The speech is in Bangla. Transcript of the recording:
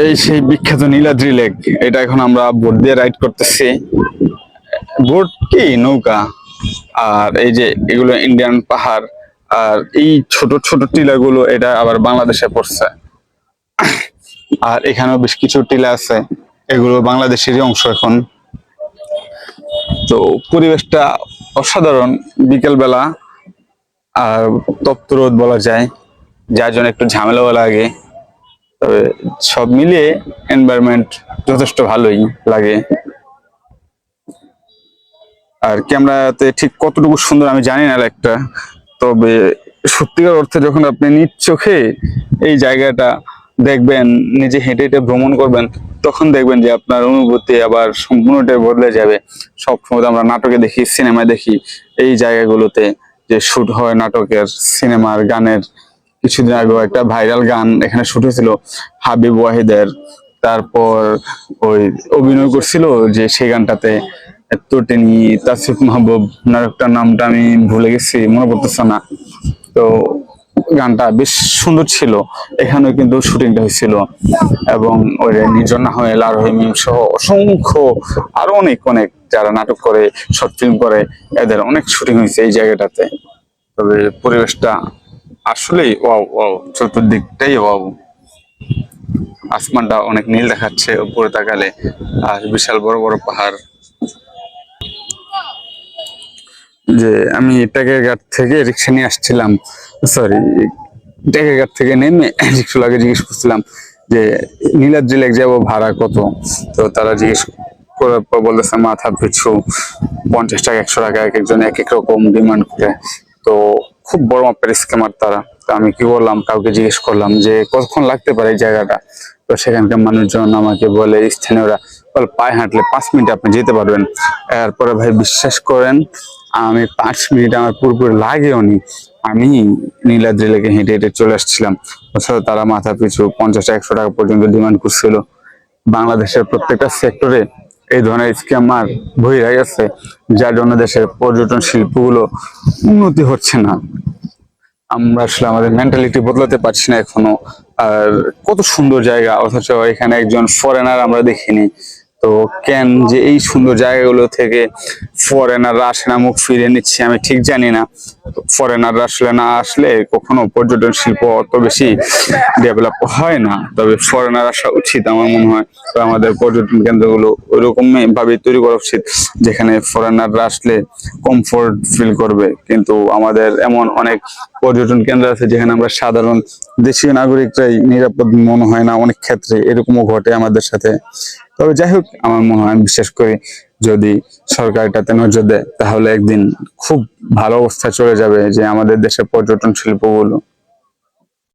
এই সেই বিখ্যাত নীলাদ্রি লেক, এটা এখন আমরা বোট দিয়ে রাইড করতেছি। বোট কি? নৌকা। আর এই যে এগুলো ইন্ডিয়ান পাহাড়, আর এই ছোট ছোট টিলাগুলো এটা আবার বাংলাদেশে পড়ছে। আর এখানেও বেশ কিছু টিলা আছে, এগুলো বাংলাদেশেরই অংশ এখন। তো পরিবেশটা অসাধারণ বিকেল বেলা আর তপ্ত রোদ বলা যায়, যার জন্য একটু ঝামেলাও লাগে। তবে সব মিলিয়ে এনভায়রনমেন্ট যথেষ্ট ভালোই লাগে। আর ক্যামেরাতে ঠিক কতটুকু সুন্দর আমি জানি না একটা, তবে সত্যিকার অর্থে যখন আপনি নিজ চোখে এই জায়গাটা দেখবেন, নিজে হেঁটে হেঁটে ভ্রমণ করবেন, তখন দেখবেন যে আপনার অনুভূতি আবার সম্পূর্ণটাই বদলে যাবে। সব সময় আমরা নাটকে দেখি, সিনেমায় দেখি, এই জায়গাগুলোতে যে শুট হয় নাটকের, সিনেমার, গানের কিছুদিন আগেও একটা ভাইরাল গান এখানে শুট হয়েছিল, হাবিব ওয়াহিদের। তারপর ওই অভিনয় করছিল যে সেই গানটাতে তটিনী তাসিফ মাহবুব নাটকটার নামটা আমি ভুলে গেছি, মনে পড়তেছে না। তো গানটা বেশ সুন্দর ছিল, এখানেও কিন্তু শুটিংটা হয়েছিল। এবং ওই নির্জনা হয়ে লার হয়ে মিম সহ অসংখ্য আরও অনেক অনেক যারা নাটক করে, শর্ট ফিল্ম করে, এদের অনেক শুটিং হয়েছে এই জায়গাটাতে। তবে পরিবেশটা আসলেই, ওয়াও ওয়াও, চতুর্দিকটাই ওয়াও। আসমানটা অনেক নীল দেখাচ্ছে উপরে তাকালে, আর বিশাল বড় বড় পাহাড়। যে আমি টাকের ঘাট থেকে রিক্সা নিয়ে আসছিলাম সরি টাকের ঘাট থেকে নেমে রিক্সা লাগে জিজ্ঞেস করছিলাম যে, নীলাদ্রি লেক যাব, ভাড়া কত? তো তারা জিজ্ঞেস করার পর বলতেছে, মাথা পিছু পঞ্চাশ টাকা, একশো টাকা, এক একজন এক এক রকম ডিমান্ড করে। তো খুব বড় মাপের স্ক্যামার তারা। তো আমি কি করলাম কাউকে জিজ্ঞেস করলাম যে, কতক্ষণ লাগতে পারে এই জায়গাটা? তো সেখানকার মানুষজন আমাকে বলে, স্থানীয়রা, বলে, পায়ে হাঁটলে পাঁচ মিনিট আপনি যেতে পারবেন। এরপরে ভাই বিশ্বাস করেন, আমি পাঁচ মিনিট আমার পুরোপুরি লাগেও নি। আমি নীলাদ্রি লেগে হেঁটে হেঁটে চলে আসছিলাম। অথচ তারা মাথা পিছু পঞ্চাশ একশো টাকা পর্যন্ত ডিমান্ড করছিল। বাংলাদেশের প্রত্যেকটা সেক্টরে এই ধরনের স্ক্যামার হয়ে গেছে যার জন্য দেশের পর্যটন শিল্পগুলো উন্নতি হচ্ছে না। আমরা আসলে আমাদের মেন্টালিটি বদলাতে পারছি না এখনও। আর কত সুন্দর জায়গা, অথচ এখানে একজন ফরেনার আমরা দেখিনি। তো কেন যে এই সুন্দর জায়গাগুলো থেকে ফরেনাররা আসে না, মুখ ফিরিয়ে নিচ্ছে, আমি ঠিক জানি না। ফরেনাররা আসলে না আসলে কখনো পর্যটন শিল্প অত বেশি ডেভেলপ হয় না। তবে ফরেনার আসা উচিত আমার মনে হয়। তো আমাদের পর্যটন কেন্দ্রগুলো ওইরকম ভাবে তৈরি করা উচিত, যেখানে ফরেনাররা আসলে কমফোর্ট ফিল করবে। কিন্তু আমাদের এমন অনেক পর্যটন কেন্দ্র আছে, যেখানে আমরা সাধারণ দেশীয় নাগরিকরাই নিরাপদ মনে হয় না অনেক ক্ষেত্রে। এরকমও ঘটে আমাদের সাথে। তবে যাই হোক, আমার মনে হয় বিশেষ করে যদি সরকার এটাতে নজর দেয়, তাহলে একদিন খুব ভালো অবস্থা চলে যাবে যে আমাদের দেশের পর্যটন শিল্পগুলো।